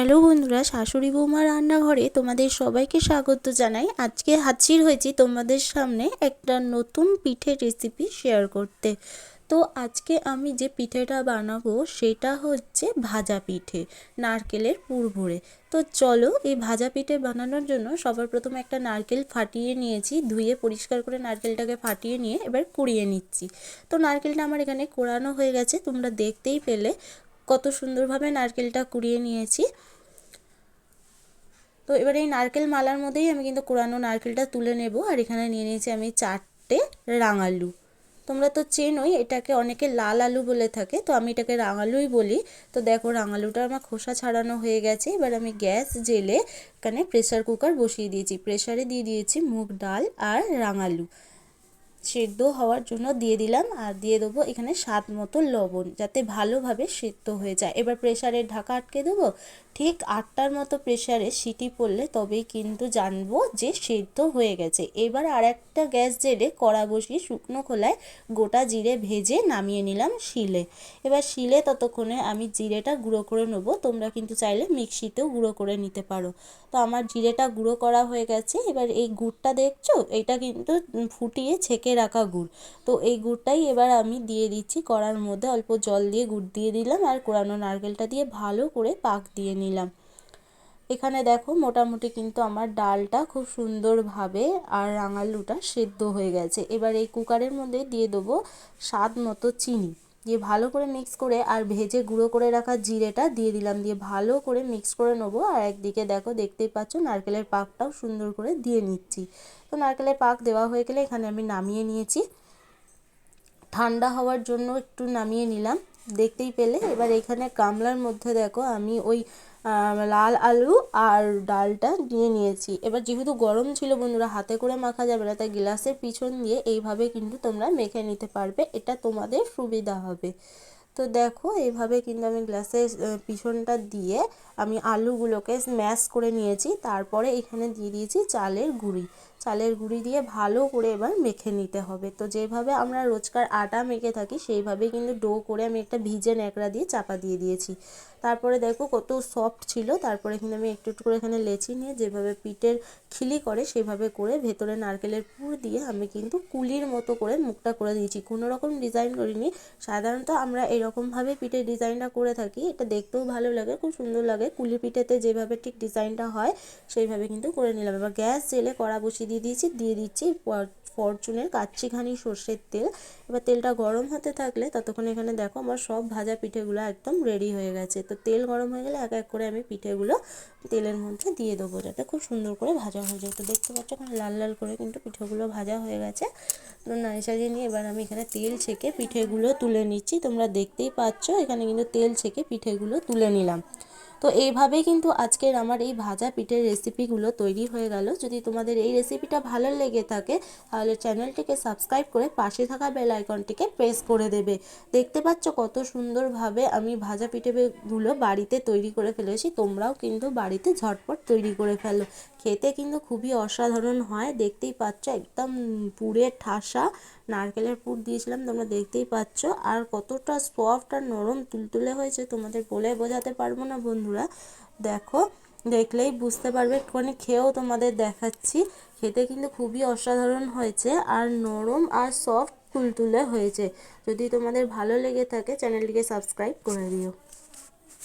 Hello বন্ধুরা, শাশুড়ি বৌমা রান্নাঘরে তোমাদের সবাইকে স্বাগত জানাই। আজকে হাজির হয়েছি তোমাদের সামনে একটা নতুন পিঠে রেসিপি শেয়ার করতে। তো আজকে আমি যে পিঠেটা বানাবো সেটা হচ্ছে ভাজা পিঠে, নারকেলের পুর ভরে তো চলো এই ভাজা পিঠে বানানোর জন্য সবার প্রথমে একটা নারকেল ফাটিয়ে নিয়েছি, ধুয়ে পরিষ্কার করে নারকেলটাকে ফাটিয়ে নিয়ে এবার কুড়িয়ে নিচ্ছি। তো নারকেলটা আমার এখানে কোড়ানো হয়ে গেছে, তোমরা দেখতেই পেলে। কত সুন্দরভাবে নারকেলটা কুড়িয়ে নিয়েছি। তো এবার এই নারকেল মালার মধ্যেই আমি কিন্তু কোরানো নারকেলটা তুলে নেব আর এখানে নিয়ে নিয়েছি আমি চারটে রাঙালু। তোমরা তো চেনোই এটাকে অনেকে লাল আলু বলে থাকে, তো আমি এটাকে রাঙালুই বলি। তো দেখো রাঙালুটা আমার খোসা ছাড়ানো হয়ে গেছে, এবার আমি গ্যাস জেলে এখানে প্রেসার কুকার বসিয়ে দিয়েছি। প্রেসারে দিয়ে দিয়েছি মুগ ডাল আর রাঙালু। সেদ্ধ হওয়ার জন্য দিয়ে দিলাম আর দিয়ে দেবো এখানে স্বাদ মতো লবণ যাতে ভালোভাবে সেদ্ধ হয়ে যায়। এবার প্রেশারের ঢাকা আটকে দেবো। ঠিক আটটার মতো প্রেশারে সিটি পড়লে তবেই কিন্তু জানব যে সেদ্ধ হয়ে গেছে। এবার আর একটা গ্যাস জেলে কড়া বসিয়ে শুকনো খোলায় গোটা জিরে ভেজে নামিয়ে নিলাম শিলে। এবার শিলে ততক্ষণে আমি জিরেটা গুঁড়ো করে নেব। তোমরা কিন্তু চাইলে মিক্সিতেও গুঁড়ো করে নিতে পারো। তো আমার জিরেটা গুঁড়ো করা হয়ে গেছে। এবার এই গুড়টা দেখছ? এটা কিন্তু ফুটিয়ে ছেঁকে রাখা গুড়। তো এই গুড়টাই এবার আমি দিয়ে দিচ্ছি। কড়ার মধ্যে অল্প জল দিয়ে গুড় দিয়ে দিলাম আর কোরানো নারকেলটা দিয়ে ভালো করে পাক দিয়ে নিলাম। এখানে দেখো মোটামুটি কিন্তু আমার ডালটা খুব সুন্দরভাবে আর রাঙালুটা সেদ্ধ হয়ে গেছে। এবার এই কুকারের মধ্যে দিয়ে দেবো স্বাদ মতো চিনি। দিয়ে ভালো করে মিক্স করে আর ভেজে গুঁড়ো করে রাখা জিরেটা দিয়ে দিলাম। দিয়ে ভালো করে মিক্স করে নেব। আর একদিকে দেখো, দেখতেই পাচ্ছ নারকেলের পাকটাও সুন্দর করে দিয়ে নিচ্ছি। তো নারকেলের পাক দেওয়া হয়ে গেলে এখানে আমি নামিয়ে নিয়েছি। ঠান্ডা হওয়ার জন্য একটু নামিয়ে নিলাম। দেখতেই পেলে। এবার এখানে গামলার মধ্যে দেখো আমি ওই লাল আলু আর ডালটা নিয়ে নিয়েছি। এবার যেহেতু গরম ছিল বন্ধুরা, হাতে করে মাখা যাবে না, তাই গ্লাসের পিছন দিয়ে এইভাবে কিন্তু তোমরা মেখে নিতে পারবে। এটা তোমাদের সুবিধা হবে। তো দেখো এইভাবে কিন্তু আমি গ্লাসের পিছনটা দিয়ে আমি আলুগুলোকে স্ম্যাশ করে নিয়েছি। তারপরে এখানে দিয়ে দিয়েছি চালের গুঁড়ি। চালের গুঁড়ি দিয়ে ভালো করে এবার মেখে নিতে হবে। তো যেভাবে আমরা রোজকার আটা মেখে থাকি, সেইভাবে কিন্তু ডো করে আমি একটা ভিজে ন্যাকড়া দিয়ে চাপা দিয়ে দিয়েছি। তারপরে দেখো কত সফট ছিল। তারপরে এখানে আমি একটু একটু করে এখানে লেচি নিয়ে যেভাবে পিঠের খিলি করে সেভাবে করে ভেতরে নারকেলের পুর দিয়ে আমি কিন্তু কুলির মতো করে মুখটা করে দিয়েছি। কোনো রকম ডিজাইন করিনি। সাধারণত আমরা এরকমভাবে পিঠের ডিজাইনটা করে থাকি। এটা দেখতেও ভালো লাগে, খুব সুন্দর লাগে। কুলি পিঠেতে যেভাবে ঠিক ডিজাইনটা হয়, সেইভাবে কিন্তু করে নিলাম। এবার গ্যাস জেলে কড়া বসিয়ে দিয়ে দিয়েছি। দিয়ে দিচ্ছি ফরচুনের কাচ্চিঘানি সর্ষের তেল। এবার তেলটা গরম হতে থাকলে ততক্ষণ এখানে দেখো আমার সব ভাজা পিঠেগুলো একদম রেডি হয়ে গেছে। তো তেল গরম হয়ে গেলে এক এক করে আমি পিঠেগুলো তেলের মধ্যে দিয়ে দেবো যাতে খুব সুন্দর করে ভাজা হয়ে যায়। তো দেখতে পাচ্ছ এখানে লাল লাল করে কিন্তু পিঠেগুলো ভাজা হয়ে গেছে। তো নাড়ি সাজিয়ে নিয়ে এবার আমি এখানে তেল ছেঁকে পিঠেগুলো তুলে নিচ্ছি। তোমরা দেখতেই পাচ্ছ এখানে কিন্তু তেল ছেঁকে পিঠেগুলো তুলে নিলাম। তো এইভাবেই কিন্তু আজকের আমার এই ভাজা পিঠের রেসিপিগুলো তৈরি হয়ে গেল। যদি তোমাদের এই রেসিপিটা ভালো লেগে থাকে, তাহলে চ্যানেলটিকে সাবস্ক্রাইব করে পাশে থাকা বেল আইকনটিকে প্রেস করে দেবে। দেখতে পাচ্ছ কত সুন্দরভাবে আমি ভাজা পিঠেগুলো বাড়িতে তৈরি করে ফেলেছি, তোমরাও কিন্তু বাড়িতে ঝটপট তৈরি করে ফেলো। খেতে কিন্তু খুবই অসাধারণ হয়, দেখতেই পাচ্ছ একদম পুরে ঠাসা নারকেলের পুর দিয়েছিলাম, তোমরা দেখতেই পাচ্ছ। আর কতটা সফট আর নরম তুলতুলে হয়েছে, তোমাদের বলে বোঝাতে পারব না বন্ধুরা। দেখো, দেখলেই বুঝতে পারবে, একটুখানি খেয়েও তোমাদের দেখাচ্ছি। খেতে কিন্তু খুবই অসাধারণ হয়েছে, আর নরম আর সফট তুলতুলে হয়েছে। যদি তোমাদের ভালো লেগে থাকে, চ্যানেলটিকে সাবস্ক্রাইব করে দিও।